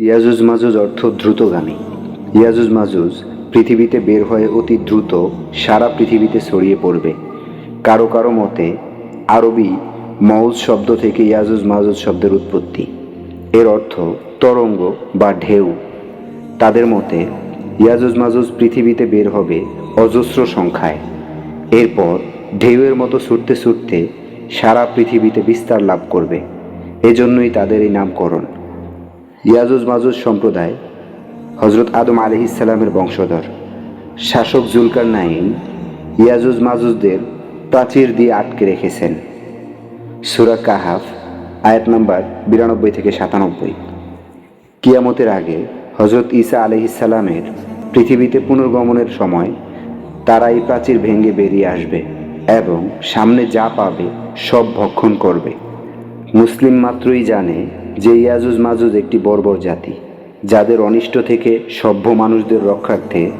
ইয়াজুজ মাজুজ অর্থ দ্রুতগামী। ইয়াজুজ মাজুজ পৃথিবীতে বের হয়ে অতি দ্রুত সারা পৃথিবীতে ছড়িয়ে পড়বে। কারও কারও মতে, আরবি মৌজ শব্দ থেকে ইয়াজুজ মাজুজ শব্দের উৎপত্তি। এর অর্থ তরঙ্গ বা ঢেউ। তাদের মতে, ইয়াজুজ মাজুজ পৃথিবীতে বের হবে অজস্র সংখ্যায়। এরপর ঢেউয়ের মতো ছুটতে ছুটতে সারা পৃথিবীতে বিস্তার লাভ করবে। এজন্যই তাদের এই নামকরণ। ইয়াজুজ মাজুজ সম্প্রদায় হজরত আদম আলহ ইসালামের বংশধর, শাসক জুলকার নাইন ইয়াজুজ মাজুজদের প্রাচীর দিয়ে আটকে রেখেছেন। সুরা কাহাফ, আয়াত নাম্বার বিরানব্বই থেকে সাতানব্বই। কিয়ামতের আগে হজরত ঈসা আলহিসাল্লামের পৃথিবীতে পুনর্গমনের সময় তারা এই প্রাচীর ভেঙে বেরিয়ে আসবে এবং সামনে যা পাবে সব ভক্ষণ করবে। মুসলিম মাত্রই জানে যে ইয়াজুজ মাজুজ একটি বর্বর জাতি, যাদের অনিষ্ট থেকে সভ্য মানুষদের রক্ষার্থে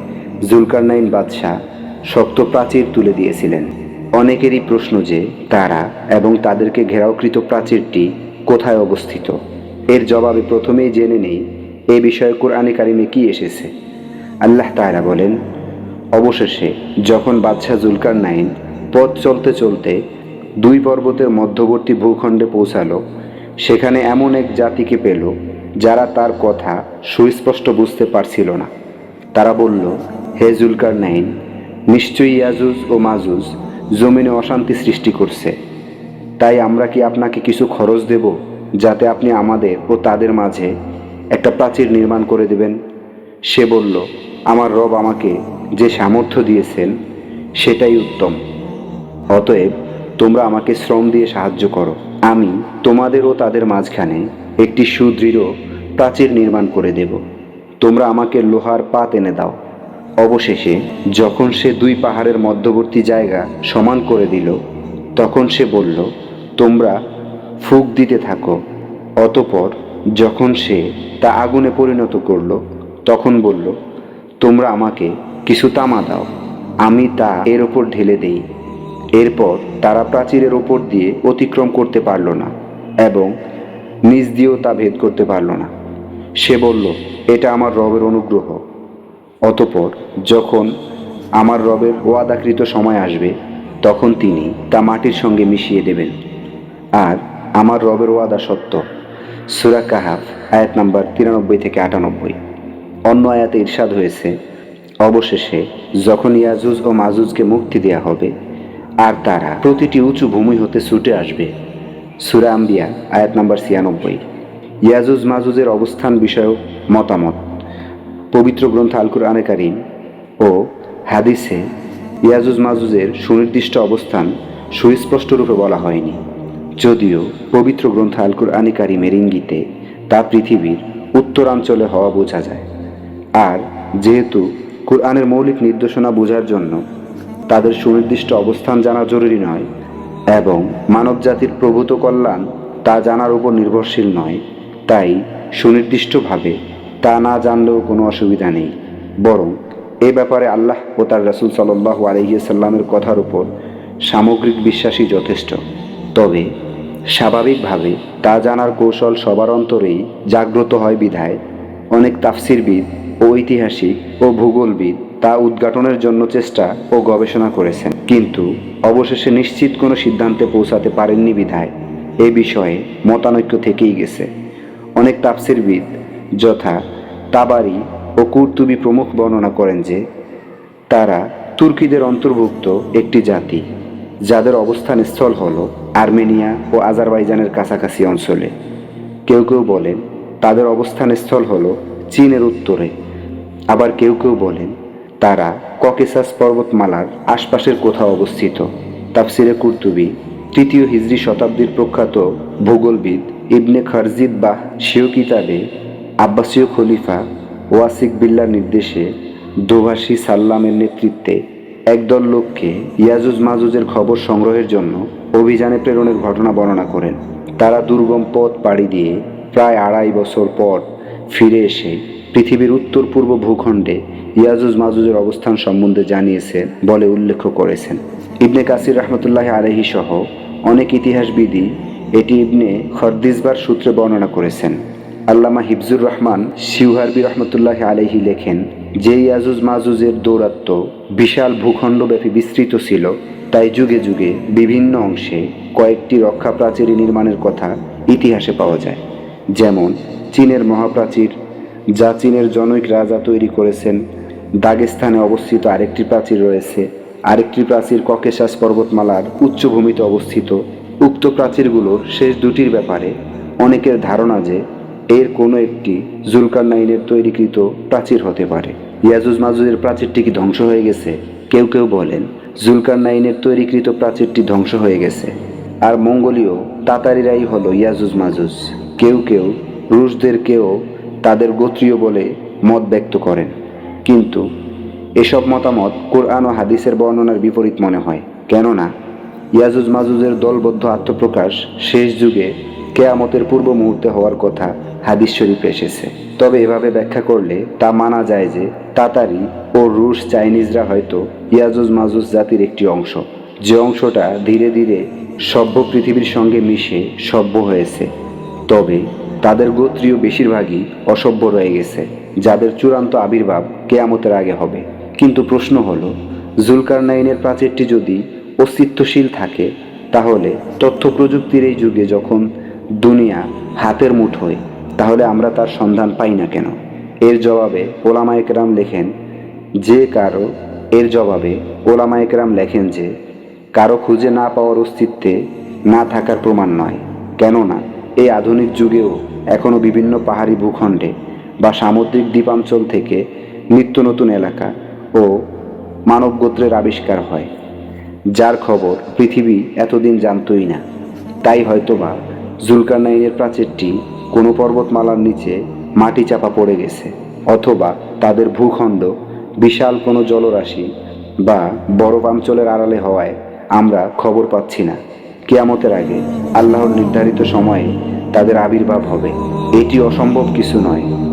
জুলকারনাইন বাদশাহ শক্ত প্রাচীর তুলে দিয়েছিলেন। অনেকেরই প্রশ্ন যে তারা এবং তাদেরকে ঘেরাওকৃত প্রাচীরটি কোথায় অবস্থিত? এর জবাবে প্রথমেই জেনে নেই, এ বিষয়ে কোরআনে কারিমে কি এসেছে। আল্লাহ তাআলা বলেন, অবশেষে যখন বাদশাহ জুলকার নাইন পথ চলতে চলতে দুই পর্বতের মধ্যবর্তী ভূখণ্ডে পৌঁছালো সেখানে এমন এক জাতিকে পেল, যারা তার কথা সুস্পষ্ট বুঝতে পারছিল না। তারা বলল, হে জুলকার নাইন নিশ্চয়ই ইয়াজুজ ও মাজুজ জমিনে অশান্তি সৃষ্টি করছে। তাই আমরা কি আপনাকে কিছু খরচ দেব, যাতে আপনি আমাদের ও তাদের মাঝে একটা প্রাচীর নির্মাণ করে দেবেন? সে বলল, আমার রব আমাকে যে সামর্থ্য দিয়েছেন, সেটাই উত্তম। অতএব তোমরা আমাকে শ্রম দিয়ে সাহায্য করো। আমি তোমাদেরও তাদের মাঝখানে একটি সুদৃঢ় প্রাচীর নির্মাণ করে দেব। তোমরা আমাকে লোহার পাত এনে দাও। অবশেষে যখন সে দুই পাহাড়ের মধ্যবর্তী জায়গা সমান করে দিল, তখন সে বলল, তোমরা ফুক দিতে থাকো। অতপর যখন সে তা আগুনে পরিণত করল, তখন বলল, তোমরা আমাকে কিছু তামা দাও, আমি তা এর ওপর ঢেলে দেই। এরপর তারা প্রাচীরের ওপর দিয়ে অতিক্রম করতে পারল না এবং নিজ দিয়েও তা ভেদ করতে পারল না। সে বলল, এটা আমার রবের অনুগ্রহ। অতপর যখন আমার রবের ওয়াদাকৃত সময় আসবে, তখন তিনি তা মাটির সঙ্গে মিশিয়ে দেবেন। আর আমার রবের ওয়াদা সত্য। সুরা কাহাফ, আয়াত নাম্বার তিরানব্বই থেকে আটানব্বই। অন্য আয়াতে ইরশাদ হয়েছে, অবশেষে যখন ইয়াজুজ ও মাজুজকে মুক্তি দেয়া হবে আর তারা প্রতিটি উঁচু ভূমি হতে ছুটে আসবে। সুরা আম্বিয়া, আয়াত নাম্বার ছিয়ানব্বই। ইয়াজুজ মাজুজের অবস্থান বিষয়ক মতামত। পবিত্র গ্রন্থ আলকুর আনে কারিম ও হাদিসে ইয়াজুজ মাজুজের সুনির্দিষ্ট অবস্থান সুস্পষ্টরূপে বলা হয়নি। যদিও পবিত্র গ্রন্থ আলকুর আনি কারিমের ইঙ্গিতে তা পৃথিবীর উত্তরাঞ্চলে হওয়া বোঝা যায়। আর যেহেতু কোরআনের মৌলিক নির্দেশনা বোঝার জন্য তাদের সুনির্দিষ্ট অবস্থান জানা জরুরি নয় এবং মানবজাতির প্রভূত কল্যাণ তা জানার উপর নির্ভরশীল নয়। তাই সুনির্দিষ্টভাবে তা না জানলেও কোনো অসুবিধা নেই। বরং এ ব্যাপারে আল্লাহ ও তার রাসুল সাল্লাহ আলহিসাল্লামের কথার উপর সামগ্রিক বিশ্বাসই যথেষ্ট। তবে স্বাভাবিকভাবে তা জানার কৌশল সবার অন্তরেই জাগ্রত হয় বিধায়। অনেক তাফসিরবিদ ও ঐতিহাসিক ও ভূগোলবিদ তা উদ্ঘাটনের জন্য চেষ্টা ও গবেষণা করেছেন। কিন্তু অবশেষে নিশ্চিত কোনো সিদ্ধান্তে পৌঁছাতে পারেননি বিধায়। এ বিষয়ে মতানৈক্য থেকেই গেছে। অনেক তাফসিরবিদ যথা তাবারি ও কুর্তুবি প্রমুখ বর্ণনা করেন যে, তারা তুর্কিদের অন্তর্ভুক্ত একটি জাতি, যাদের অবস্থান স্থল হল আর্মেনিয়া ও আজারবাইজানের কাছাকাছি অঞ্চলে। কেউ কেউ বলেন, তাদের অবস্থান স্থল হল চীনের উত্তরে। আবার কেউ কেউ বলেন তারা ককেসাস পর্বতমালার আশপাশের কোথাও অবস্থিত। তাফসিরে কুর্তুবি, তৃতীয় হিজরি শতাব্দীর প্রখ্যাত ভূগোলবিদ ইবনে খারজিদ বা শিও কিতাবে আব্বাসীয় খলিফা ওয়াসিক বিল্লার নির্দেশে দোভাষী সাল্লামের নেতৃত্বে একদল লোককে ইয়াজুজ মাজুজের খবর সংগ্রহের জন্য অভিযানে প্রেরণের ঘটনা বর্ণনা করেন। তারা দুর্গম পথ পাড়ি দিয়ে প্রায় আড়াই বছর পর ফিরে এসে পৃথিবীর উত্তর পূর্ব ভূখণ্ডে ইয়াজুজ মাজুজের অবস্থান সম্বন্ধে জানিয়েছেন বলে উল্লেখ করেছেন। ইবনে কাসির রহমতুল্লাহ আলহী সহ অনেক ইতিহাসবিদই এটি ইবনে খরদিসবার সূত্রে বর্ণনা করেছেন। আল্লামা হিফজুর রহমান শিউহারবি রহমতুল্লাহ আলহি লেখেন, যে ইয়াজুজ মাজুজের দৌরাত্ম বিশাল ভূখণ্ডব্যাপী বিস্তৃত ছিল, তাই যুগে যুগে বিভিন্ন অংশে কয়েকটি রক্ষা প্রাচীর নির্মাণের কথা ইতিহাসে পাওয়া যায়। যেমন, চীনের মহাপ্রাচীর যা চীনের জনৈক রাজা তৈরি করেছেন। দাগেস্তানে অবস্থিত আরেকটি প্রাচীর রয়েছে। আরেকটি প্রাচীর ককেশাস পর্বতমালার উচ্চভূমিতে অবস্থিত। উক্ত প্রাচীরগুলোর শেষ দুটির ব্যাপারে অনেকের ধারণা যে এর কোনো একটি জুলকার নাইনের তৈরিকৃত প্রাচীর হতে পারে। ইয়াজুজ মাজুজের প্রাচীরটি কি ধ্বংস হয়ে গেছে? কেউ কেউ বলেন, জুলকার নাইনের তৈরিকৃত প্রাচীরটি ধ্বংস হয়ে গেছে। আর মঙ্গোলীয় তাতারিরাই হলো ইয়াজুজ মাজুজ। কেউ কেউ রুশদেরকেও তাদের গোত্রীয় বলে মত ব্যক্ত করেন। কিন্তু এসব মতামত কোরআন ও হাদিসের বর্ণনার বিপরীত মনে হয়। কেননা ইয়াজুজ মাজুজের দলবদ্ধ আত্মপ্রকাশ শেষ যুগে কেয়ামতের পূর্ব মুহূর্তে হওয়ার কথা হাদিস শরীফে এসেছে। তবে এভাবে ব্যাখ্যা করলে তা মানা যায় যে তাতারি ও রুশ চাইনিজরা হয়তো ইয়াজুজ মাজুজ জাতির একটি অংশ। যে অংশটা ধীরে ধীরে সভ্য পৃথিবীর সঙ্গে মিশে সভ্য হয়েছে। তবে তাদের গোত্রীয় বেশিরভাগই অসভ্য রয়ে গেছে, যাদের চূড়ান্ত আবির্ভাব কেয়ামতের আগে হবে। কিন্তু প্রশ্ন হলো, জুলকারনাইনের প্রাচীরটি যদি অস্তিত্বশীল থাকে, তাহলে তথ্য প্রযুক্তির এই যুগে যখন দুনিয়া হাতের মুঠোয় তাহলে আমরা তার সন্ধান পাই না কেন? এর জবাবে ওলামা একরাম লেখেন, যে কারও এর জবাবে ওলামা একরাম লেখেন যে, কারও খুঁজে না পাওয়ার অস্তিত্বে না থাকার প্রমাণ নয়। কেননা, এই আধুনিক যুগেও এখনও বিভিন্ন পাহাড়ি ভূখণ্ডে বা সামুদ্রিক দ্বীপাঞ্চল থেকে নিত্য নতুন এলাকা ও মানব গোত্রের আবিষ্কার হয়, যার খবর পৃথিবী এতদিন জানতই না। তাই হয়তোবা জুলকারনাইনের প্রাচীরটি কোনো পর্বতমালার নিচে মাটি চাপা পড়ে গেছে, অথবা তাদের ভূখণ্ড বিশাল কোনো জলরাশি বা বরফাঞ্চলের আড়ালে হওয়ায় আমরা খবর পাচ্ছি না। কেয়ামতের আগে আল্লাহর নির্ধারিত সময়ে তাদের আবির্ভাব হবে। এটি অসম্ভব কিছু নয়।